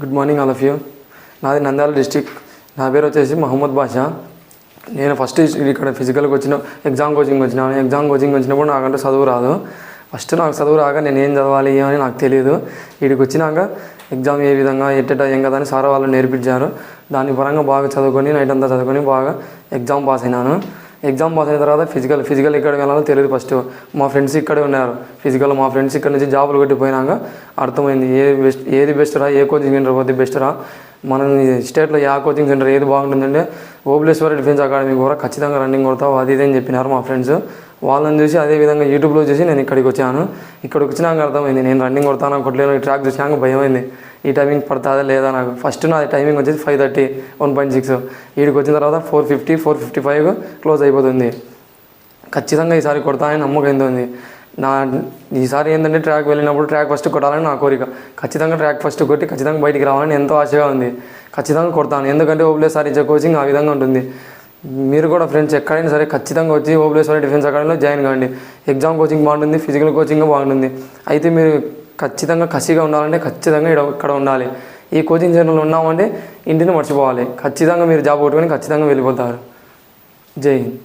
Good morning all of you నాది Nandyal district నా పేరు వచ్చేసి మహమ్మద్ బాషా. నేను ఫస్ట్ ఇక్కడ ఫిజికల్కి వచ్చిన ఎగ్జామ్ కోచింగ్ వచ్చిన ఎగ్జామ్ కోచింగ్ వచ్చినప్పుడు నాకంటే చదువు రాదు. ఫస్ట్ నాకు చదువు రాక నేను ఏం చదవాలి అని నాకు తెలియదు వీడికి వచ్చినాక ఎగ్జామ్ ఏ విధంగా ఎట్టట ఏం కదా అని సార్ వాళ్ళు నేర్పించారు. దాని పరంగా బాగా చదువుకొని నైట్ అంతా చదువుకొని బాగా ఎగ్జామ్ పాస్ అయినాను. ఎగ్జామ్ పాస్ అయిన తర్వాత ఫిజికల్ ఫిజికల్ ఎక్కడ వెళ్ళాలో తెలియదు ఫస్ట్. మా ఫ్రెండ్స్ ఇక్కడే ఉన్నారు. ఫిజికల్ మా ఫ్రెండ్స్ ఇక్కడ నుంచి జాబులు కొట్టిపోయినాక అర్థమైంది ఏ బెస్ట్ ఏది బెస్ట్ రా ఏ కోచింగ్ సెంటర్ పోతే బెస్ట్ రా? మనం స్టేట్లో ఏ కోచింగ్ సెంటర్ ఏది బాగుంటుందంటే ఓబులేశ్వర డిఫెన్స్ అకాడమీ కూడా ఖచ్చితంగా రన్నింగ్ కొడతావు అది ఇది అని చెప్పినారు మా ఫ్రెండ్స్. వాళ్ళని చూసి అదే విధంగా యూట్యూబ్లో చూసి నేను ఇక్కడికి వచ్చాను. ఇక్కడికి వచ్చినాక అర్థమైంది నేను రన్నింగ్ కొడతాను కొట్టలేను ఈ ట్రాక్ చూసినాక భయమైంది. ఈ టైమింగ్ పడుతుందా లేదా నాకు? ఫస్ట్ నా టైమింగ్ వచ్చేసి five thirty one point six వీడికి వచ్చిన తర్వాత four fifty four fifty five close అయిపోతుంది. ఖచ్చితంగా ఈసారి కొడతానని నమ్మకం ఉంది? నా ఈసారి ఏంటంటే ట్రాక్ వెళ్ళినప్పుడు ట్రాక్ ఫస్ట్ కొట్టాలని నా కోరిక. ఖచ్చితంగా ట్రాక్ ఫస్ట్ కొట్టి ఖచ్చితంగా బయటికి రావాలని ఎంతో ఆశగా ఉంది. ఖచ్చితంగా కొడతాను. ఎందుకంటే ఓబులేసారి ఇచ్చే కోచింగ్ ఆ విధంగా ఉంటుంది. మీరు కూడా ఫ్రెండ్స్ ఎక్కడైనా సరే ఖచ్చితంగా వచ్చి ఓబులేశ్వరి డిఫెన్స్ అకాడమీలో జాయిన్ కావండి ఎగ్జామ్ కోచింగ్ బాగుంటుంది ఫిజికల్ కోచింగ్ బాగుంటుంది. అయితే మీరు ఖచ్చితంగా కసిగా ఉండాలంటే ఖచ్చితంగా ఇక్కడ ఇక్కడ ఉండాలి. ఈ కోచింగ్ సెంటర్లో ఉన్నామంటే ఇంటిని మర్చిపోవాలి. ఖచ్చితంగా మీరు జాబ్ కొట్టుకొని ఖచ్చితంగా వెళ్ళిపోతారు. జై హింద్.